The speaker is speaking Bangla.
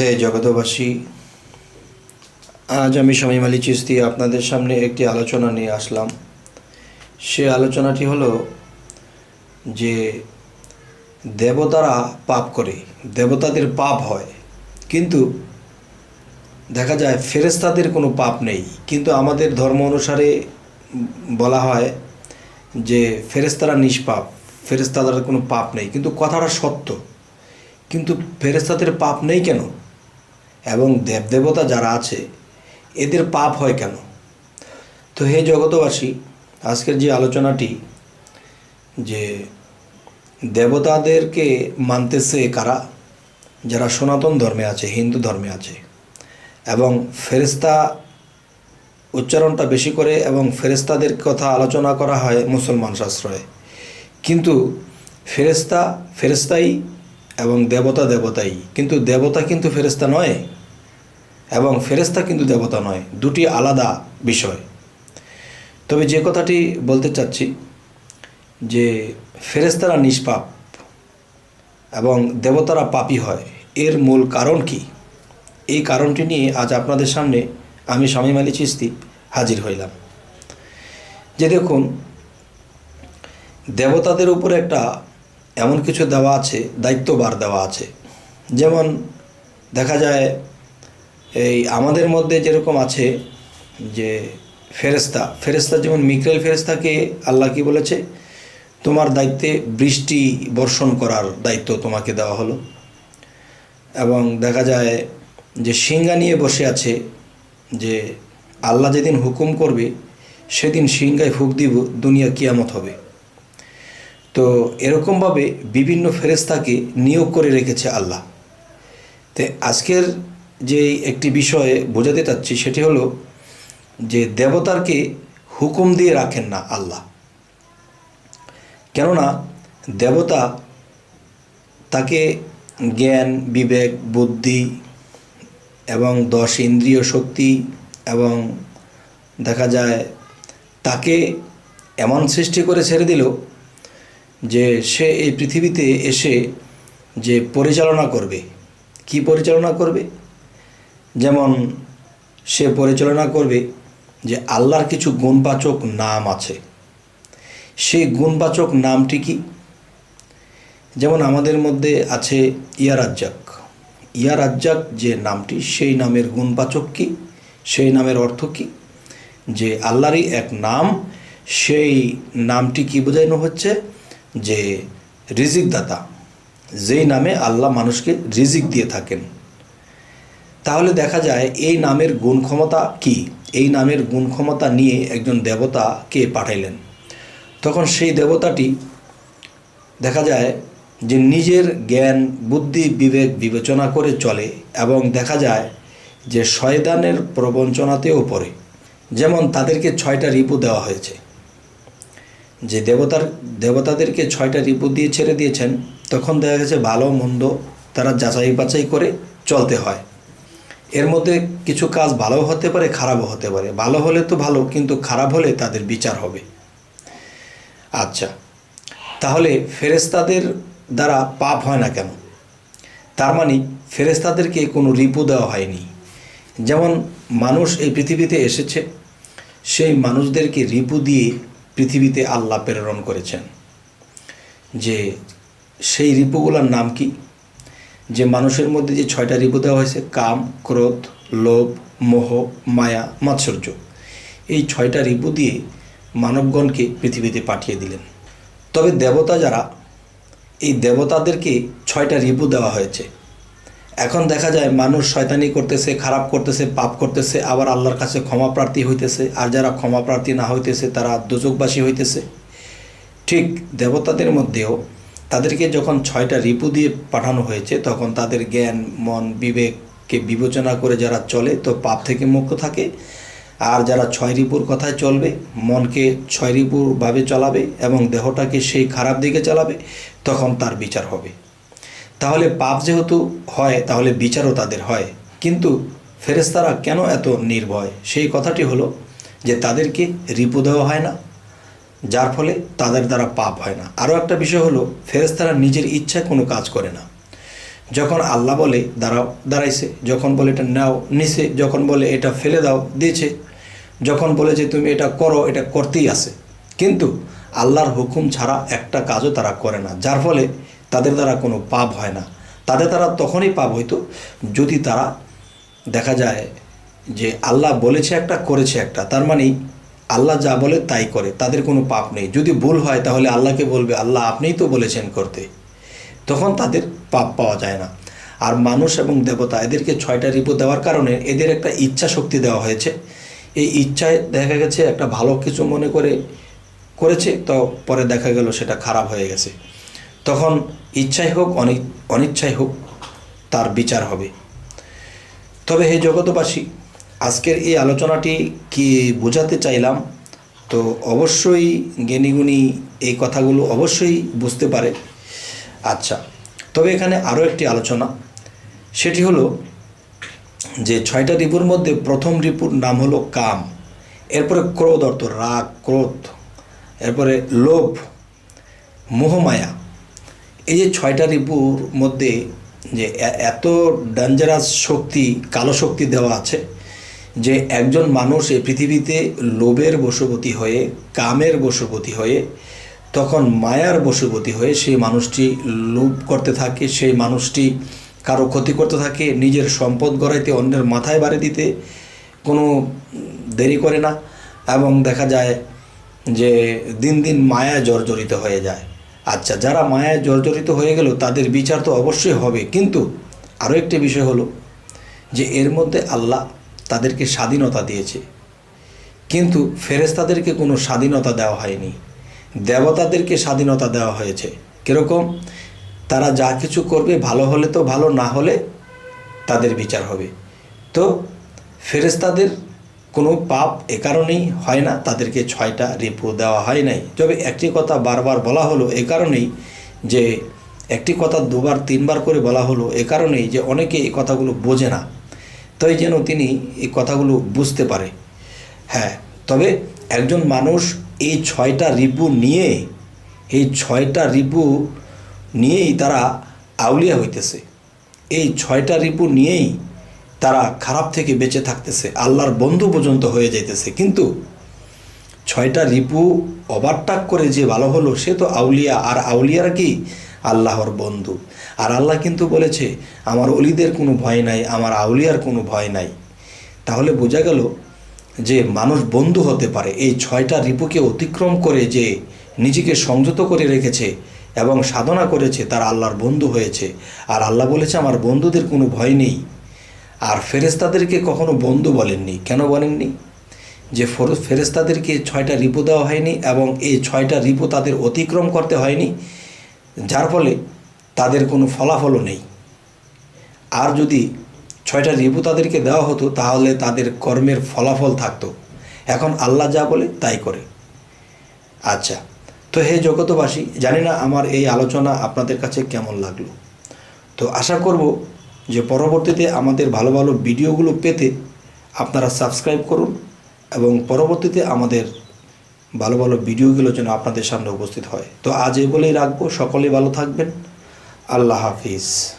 হে জগতবাসী আজ আমি স্বামী মালি চিস্তি আপনাদের সামনে একটি আলোচনা নিয়ে আসলাম। সে আলোচনাটি হলো যে দেবতারা পাপ করে, দেবতাদের পাপ হয়, কিন্তু দেখা যায় ফেরেস্তাদের কোনো পাপ নেই। কিন্তু আমাদের ধর্ম অনুসারে বলা হয় যে ফেরেস্তারা নিষ্পাপ ফেরেস্তাদের কোনো পাপ নেই। কিন্তু কথাটা সত্য। কিন্তু ফেরেস্তাদের পাপ নেই কেন? এবং দেবদেবতা যারা আছে, এদের পাপ হয় কেন? তো হে জগতবাসী আজকের যে আলোচনাটি যে দেবতাদেরকে মানতেছে কারা? যারা সনাতন ধর্মে আছে, হিন্দু ধর্মে আছে, এবং ফেরেস্তা উচ্চারণটা বেশি করে এবং ফেরেস্তাদের কথা আলোচনা করা হয় মুসলমান শাস্ত্রয়ে। কিন্তু ফেরেস্তা ফেরেস্তাই এবং দেবতা দেবতাই, কিন্তু দেবতা কিন্তু ফেরেস্তা নয়। এবং ফেরেস্তা কিন্তু দেবতা নয়, দুটি আলাদা বিষয়। তবে যে কথাটি বলতে চাচ্ছি, যে ফেরেস্তারা নিষ্পাপ এবং দেবতারা পাপী হয়, এর মূল কারণ কি? এই কারণটি নিয়ে আজ আপনাদের সামনে আমি স্বামী মালি চিস্তি হাজির হইলাম। যে দেখুন, দেবতাদের উপরে একটা এমন কিছু দেওয়া আছে দায়িত্ববার দেওয়া আছে। যেমন দেখা যায় এই আমাদের মধ্যে যেরকম আছে যে ফেরেস্তা ফেরেস্তা যেমন মিকরেল ফেরেস্তাকে আল্লাহ কি বলেছে? তোমার দায়িত্বে বৃষ্টি বর্ষণ করার দায়িত্ব তোমাকে দেওয়া হলো। এবং দেখা যায় যে সিঙ্গা নিয়ে বসে আছে যে আল্লাহ যেদিন হুকুম করবে, সেদিন সিংগায় ফুক দিব, দুনিয়া কিয়ামত হবে। তো এরকমভাবে বিভিন্ন ফেরেস্তাকে নিয়োগ করে রেখেছে আল্লাহ। তো আজকের যে একটি বিষয়ে বোঝাতে চাচ্ছি সেটি হলো যে দেবতারকে হুকুম দিয়ে রাখেন না আল্লাহ। কেননা দেবতা তাকে জ্ঞান, বিবেক, বুদ্ধি এবং দশ ইন্দ্রিয় শক্তি এবং দেখা যায় তাকে এমন সৃষ্টি করে ছেড়ে দিল যে সে এই পৃথিবীতে এসে যে পরিচালনা করবে। কি পরিচালনা করবে? যেমন সে পরিচালনা করবে যে আল্লাহর কিছু গুণবাচক নাম আছে। সেই গুণবাচক নামটি কি? যেমন আমাদের মধ্যে আছে ইয়ারাজ্জাক ইয়ারাজ্জাক যে নামটি, সেই নামের গুণবাচক কি? সেই নামের অর্থ কি? যে আল্লাহরই এক নাম, সেই নামটি কি বোঝানো হচ্ছে? যে রিজিক দাতা যেই নামে আল্লাহ মানুষকে রিজিক দিয়ে থাকেন। তাহলে দেখা যায় এই নামের গুণ ক্ষমতা কি? এই নামের গুণ ক্ষমতা নিয়ে একজন দেবতাকে পাঠাইলেন? তখন সেই দেবতাটি দেখা যায় যে নিজের জ্ঞান, বুদ্ধি, বিবেক বিবেচনা করে চলে এবং দেখা যায় যে শয়দানের প্রবঞ্চনাতেও পড়ে। যেমন তাদেরকে ছয়টা রিপু দেওয়া হয়েছে। যে দেবতার, দেবতাদেরকে ছয়টা রিপু দিয়ে ছেড়ে দিয়েছেন, তখন দেখা গেছে ভালো, মন্দ তারা যাচাই বাছাই করে চলতে হয়। এর মধ্যে কিছু কাজ ভালো হতে পারে, খারাপও হতে পারে। ভালো হলে তো ভালো, কিন্তু খারাপ হলে তাদের বিচার হবে। আচ্ছা তাহলে ফেরেস্তাদের দ্বারা পাপ হয় না কেন? তার মানে ফেরেস্তাদেরকে কোনো রিপু দেওয়া হয়নি। যেমন মানুষ এই পৃথিবীতে এসেছে, সেই মানুষদেরকে রিপু দিয়ে পৃথিবীতে আল্লাহ প্রেরণ করেছেন। যে সেই রিপুগুলোর নাম কি? যে মানুষের মধ্যে যে ছয়টা রিপু দেওয়া হয়েছে, কাম, ক্রোধ, লোভ, মোহ, মায়া, মাৎসর্য, এই ছয়টা রিপু দিয়ে মানবগণকে পৃথিবীতে পাঠিয়ে দিলেন। তবে দেবতা যারা, এই দেবতাদেরকে ছয়টা রিপু দেওয়া হয়েছে। এখন দেখা যায় মানুষ শয়তানি করতেছে, খারাপ করতেছে, পাপ করতেছে, আবার আল্লাহর কাছে ক্ষমা প্রার্থী হইতেছে, আর যারা ক্ষমা প্রার্থী না হইতেছে, তারা দুযোগবাসী হইতেছে। ঠিক দেবতাদের মধ্যেও তাদেরকে যখন ছয়টা রিপু দিয়ে পাঠানো হয়েছে, তখন তাদের জ্ঞান, মন, বিবেককে বিবেচনা করে যারা চলে, তো পাপ থেকে মুক্ত থাকে। আর যারা ছয় রিপুর কথায় চলবে, মনকে ছয় রিপুরভাবে চালাবে এবং দেহটাকে সেই খারাপ দিকে চালাবে, তখন তার বিচার হবে। তাহলে পাপ যেহেতু হয়, তাহলে বিচারও তাদের হয়। কিন্তু ফেরেস্তারা কেন এত নির্ভয়? সেই কথাটি হলো যে তাদেরকে রিপু দেওয়া হয় না। যার ফলে তাদের দ্বারা পাপ হয় না। আরও একটা বিষয় হলো ফেরেস্তারা নিজের ইচ্ছায় কোনো কাজ করে না। যখন আল্লাহ বলে, দাঁড়াও, দাঁড়াইছে। যখন বলে, এটা নাও, নিছে। যখন বলে, এটা ফেলে দাও, দিয়েছে। যখন বলে যে, তুমি এটা করো, এটা করতেই আছে। কিন্তু আল্লাহর হুকুম ছাড়া একটা কাজও তারা করে না, যার ফলে তাদের দ্বারা কোনো পাপ হয় না। তাদের দ্বারা তখনই পাপ হইতো যদি তারা দেখা যায় যে আল্লাহ বলেছে একটা, করেছে একটা। তার মানে আল্লাহ যা বলে তাই করে, তাদের কোনো পাপ নেই। যদি ভুল হয় তাহলে আল্লাহকে বলবে, আল্লাহ আপনিই তো বলেছেন করতে। তখন তাদের পাপ পাওয়া যায় না। আর মানুষ এবং দেবতা এদেরকে ছয়টা রিপু দেওয়ার কারণে এদের একটা ইচ্ছা শক্তি দেওয়া হয়েছে। এই ইচ্ছায় দেখা গেছে একটা ভালো কিছু মনে করে করেছে, তো পরে দেখা গেল সেটা খারাপ হয়ে গেছে। তখন ইচ্ছাই হোক, অনি, অনিচ্ছাই হোক, তার বিচার হবে। তবে হে জগতবাসী আজকের এই আলোচনাটি কি বোঝাতে চাইলাম? তো অবশ্যই জ্ঞানীগুণী এই কথাগুলো অবশ্যই বুঝতে পারে। আচ্ছা তবে এখানে আরও একটি আলোচনা। সেটি হলো যে ছয়টা রিপুর মধ্যে প্রথম রিপুর নাম হলো কাম। এরপরে ক্রোধ অর্থ রাগ, ক্রোধ। এরপরে লোভ, মোহমায়া। এই যে ছয়টা রিপুর মধ্যে যে এত ডেঞ্জারাস শক্তি, কালো শক্তি দেওয়া আছে যে একজন মানুষ এই পৃথিবীতে লোভের বশবতী হয়ে, কামের বশবতী হয়ে, তখন মায়ার বশবতী হয়ে সেই মানুষটি লোভ করতে থাকে, সেই মানুষটি কারও ক্ষতি করতে থাকে, নিজের সম্পদ গড়াইতে, অন্যের মাথায় বাড়ি দিতে কোনো দেরি করে না। এবং দেখা যায় যে দিন দিন মায়া জর্জরিত হয়ে যায়। আচ্ছা যারা মায়ায় জর্জরিত হয়ে গেল, তাদের বিচার তো অবশ্যই হবে। কিন্তু আরও একটি বিষয় হলো যে এর মধ্যে আল্লাহ তাদেরকে স্বাধীনতা দিয়েছে। কিন্তু ফেরেস্তাদেরকে কোনো স্বাধীনতা দেওয়া হয়নি। দেবতাদেরকে স্বাধীনতা দেওয়া হয়েছে। কীরকম? তারা যা কিছু করবে, ভালো হলে তো ভালো, না হলে তাদের বিচার হবে। তো ফেরেস্তাদের কোনো পাপ এ কারণেই হয় না, তাদেরকে ছয়টা রিপু দেওয়া হয় নাই। তবে একটি কথা বারবার বলা হলো এ কারণেই যে, একটি কথা দুবার, তিনবার করে বলা হলো এ কারণেই যে অনেকে এই কথাগুলো বোঝে না। তাই যেন তিনি এই কথাগুলো বুঝতে পারে। হ্যাঁ তবে একজন মানুষ এই ছয়টা রিপু নিয়ে, এই ছয়টা রিপু নিয়েই তারা আউলিয়া হইতেছে। এই ছয়টা রিপু নিয়েই তারা খারাপ থেকে বেঁচে থাকতেছে, আল্লাহর বন্ধু পর্যন্ত হয়ে যাইতেছে। কিন্তু ছয়টা রিপু ওভারটাক করে যে ভালো হলো, সে তো আউলিয়া। আর আউলিয়ারা কি আল্লাহর বন্ধু। আর আল্লাহ কিন্তু বলেছে, আমার অলিদের কোনো ভয় নাই, আমার আউলিয়ার কোনো ভয় নাই। তাহলে বোঝা গেল যে মানুষ বন্ধু হতে পারে, এই ছয়টা রিপুকে অতিক্রম করে যে নিজেকে সংযত করে রেখেছে এবং সাধনা করেছে, তার আল্লাহর বন্ধু হয়েছে। আর আল্লাহ বলেছে, আমার বন্ধুদের কোনো ভয় নেই। আর ফেরেস্তাদেরকে কখনো বন্ধু বলেননি। কেন বলেননি? যে ফেরেস্তাদেরকে ছয়টা রিপু দেওয়া হয়নি এবং এই ছয়টা রিপু তাদের অতিক্রম করতে হয়নি। যার ফলে তাদের কোনো ফলাফলও নেই। আর যদি ছয়টা রিপু তাদেরকে দেওয়া হতো, তাহলে তাদের কর্মের ফলাফল থাকতো। এখন আল্লাহ যা বলে, তাই করে। আচ্ছা তো হে জগতবাসী জানি না আমার এই আলোচনা আপনাদের কাছে কেমন লাগল। তো আশা করব যে পরবর্তীতে আমাদের ভালো ভালো ভিডিওগুলো পেতে আপনারা সাবস্ক্রাইব করুন এবং পরবর্তীতে আমাদের ভালো ভালো ভিডিওগুলো যেন আপনাদের সামনে উপস্থিত হয়। তো আজ এ বলেই রাখব। সকলেই ভালো থাকবেন। আল্লাহ হাফিজ।